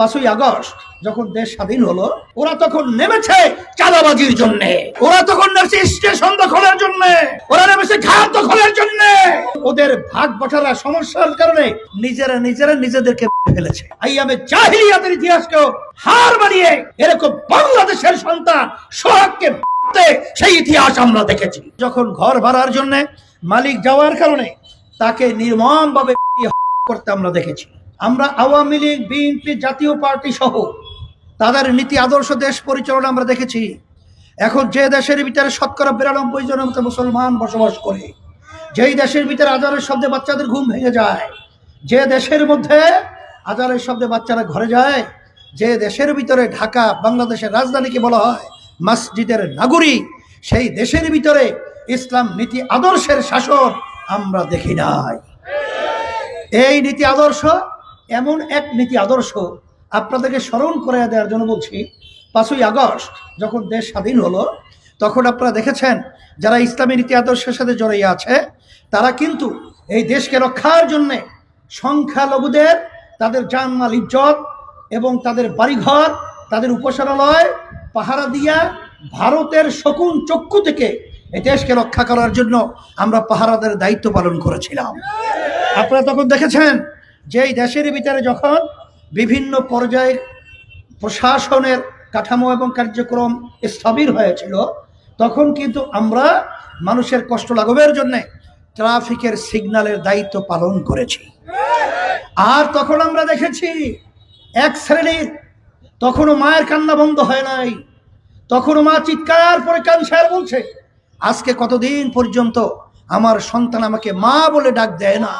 পাঁচই আগস্ট যখন দেশ স্বাধীন হলো, ওরা তখন নেমেছে চাঁদাবাজির জন্য। ওরা তখন নেমেছে স্টেশন দখলের জন্য। ওরা নেমেছে ঘাট দখলের জন্য। ওদের ভাগ বটারা সমস্যার কারণে নিজেরা নিজেরা নিজেদেরকে ফেলেছে। আই আইয়ামে জাহিলিয়াতের ইতিহাসকেও হার মানিয়ে এরকম বাংলাদেশের সন্তান সোহাগকে সেই ইতিহাস আমরা দেখেছি। যখন ঘর ভাড়ার জন্য মালিক যাওয়ার কারণে তাকে নির্মমভাবে করতে আমরা দেখেছি। আমরা আওয়ামী লীগ, বিএনপি জাতীয় পার্টি সহ তাদের নীতি, আদর্শ, দেশ পরিচালনা আমরা দেখেছি। এখন যে দেশের ভিতরে শতকরা বিরানব্বই জনের মতো মুসলমান বসবাস করে, যেই দেশের ভিতরে আজারের শব্দে বাচ্চাদের ঘুম ভেঙে যায়, যে দেশের মধ্যে আজারের শব্দে বাচ্চারা ঘরে যায়, যে দেশের ভিতরে ঢাকা, বাংলাদেশের রাজধানীকে বলা হয় মসজিদের নাগরিক সেই দেশের ভিতরে ইসলাম নীতি, আদর্শের শাসন আমরা দেখি নাই। এই নীতি, আদর্শ এমন এক নীতি আদর্শ আপনাদেরকে স্মরণ করে দেওয়ার জন্য বলছি, পাঁচই আগস্ট যখন দেশ স্বাধীন হলো, তখন আপনারা দেখেছেন যারা ইসলামী নীতি আদর্শের সাথে জড়িয়ে আছে, তারা কিন্তু এই দেশকে রক্ষার জন্যে সংখ্যালঘুদের, তাদের জানমাল ইজ্জত এবং তাদের বাড়িঘর, তাদের উপাসনালয় পাহারা দিয়া ভারতের শকুন চক্ষু থেকে এই দেশকে রক্ষা করার জন্য আমরা পাহারাদের দায়িত্ব পালন করেছিলাম। আপনারা তখন দেখেছেন যে এই দেশের ভিতরে যখন বিভিন্ন পর্যায়ে প্রশাসনের কাঠামো এবং কার্যক্রম স্থবির হয়েছিল, তখন কিন্তু আমরা মানুষের কষ্ট লাঘবের জন্য ট্রাফিকের সিগন্যালের দায়িত্ব পালন করেছি। আর তখন আমরা দেখেছি এক শ্রেণির তখনও মায়ের কান্না বন্ধ হয় নাই, তখনও মা চিৎকার করে কানসার বলছে, আজকে কতদিন পর্যন্ত আমার সন্তান আমাকে মা বলে ডাক দেয় না?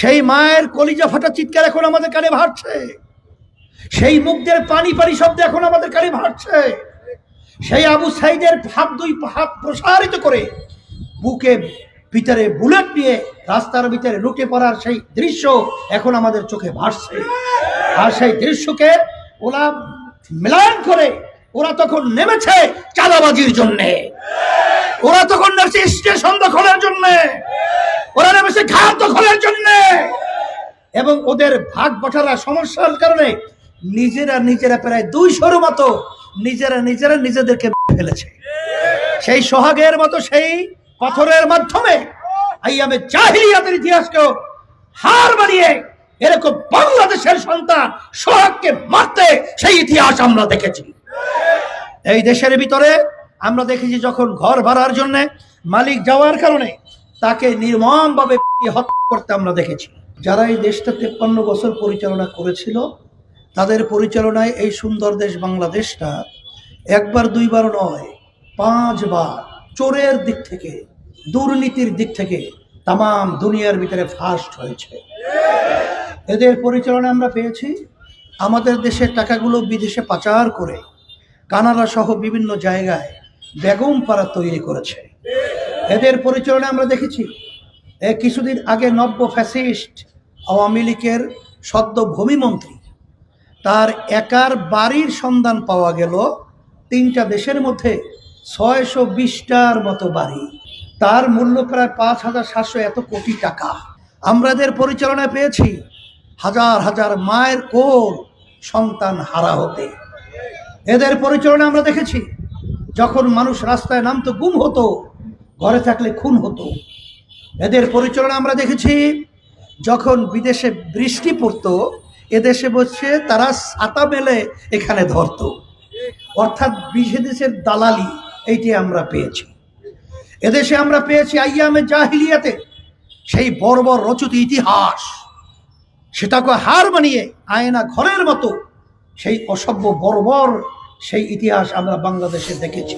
সেই মায়ের কলিজা ফাটা চিৎকার এখন আমাদের কানে ভাটছে সেই মুখদের পানি পানি শব্দ এখন আমাদের কানে ভাটছে সেই আবু সাইদের হাত দুই হাত প্রসারিত করে বুকে ভিতরে বুলেট নিয়ে রাস্তার ভিতরে লুটে পড়ার সেই দৃশ্য এখন আমাদের চোখে ভাসছে। আর সেই দৃশ্যকে ওরা মিলান করে, ওরা তখন নেমেছে চাঁদাবাজির জন্যে। ওরা তখন নেমেছে স্টেশন দখলের জন্য। ওরা নেমেছে ঘাট দখলের জন্য। এবং ওদের ভাগ বটারা সমস্যার কারণে নিজেরা নিজেরা প্রায় দুইশোর মতো নিজেরা নিজেরা নিজেদেরকে ফেলেছে। সেই সোহাগের মতো সেই পাথরের মাধ্যমে জাহিলিয়াতের ইতিহাসকেও হার মানিয়ে এরকম বাংলাদেশের সন্তান সোহাগকে মারতে সেই ইতিহাস আমরা দেখেছি। এই দেশের ভিতরে আমরা দেখেছি যখন ঘর ভাড়ার জন্য মালিক যাওয়ার কারণে তাকে নির্মমভাবে হত্যা করতে আমরা দেখেছি। যারা এই দেশটা তেপ্পান্ন বছর পরিচালনা করেছিল, তাদের পরিচালনায় এই সুন্দর দেশ বাংলাদেশটা একবার দুইবার নয়, পাঁচবার চোরের দিক থেকে, দুর্নীতির দিক থেকে তাম দুনিয়ার ভিতরে ফার্স্ট হয়েছে। এদের পরিচালনা আমরা পেয়েছি, আমাদের দেশের টাকাগুলো বিদেশে পাচার করে কানাডা সহ বিভিন্ন জায়গায় বেগম পাড়া তৈরি করেছে। এদের পরিচালনা আমরা দেখেছি কিছুদিন আগে নব্য ফ্যাসিস্ট আওয়ামী লীগের সদ্য ভূমিমন্ত্রী তার একার বাড়ির সন্ধান পাওয়া গেল তিনটা দেশের মধ্যে ছয়শো বিশটার মতো বাড়ি। তার মূল্য প্রায় পাঁচ হাজার সাতশো এত কোটি টাকা। আমরা এদের পরিচালনায় পেয়েছি হাজার হাজার মায়ের কোর সন্তান হারা হতে। এদের পরিচালনা আমরা দেখেছি, যখন মানুষ রাস্তায় নামতো, গুম হতো ঘরে থাকলে খুন হতো। এদের পরিচালনা আমরা দেখেছি, যখন বিদেশে বৃষ্টি পড়তো, এদেশে বসে তারা ছাতা মেলে এখানে ধরতো। অর্থাৎ বিদেশের দালালি, এইটি আমরা পেয়েছি। এদেশে আমরা পেয়েছি আইয়ামে জাহিলিয়াতে, সেই বর্বর রচিত ইতিহাস। সেটাকে হার মানিয়ে আয়না ঘরের মতো, সেই অসভ্য বর্বর সেই ইতিহাস আমরা বাংলাদেশে দেখেছি।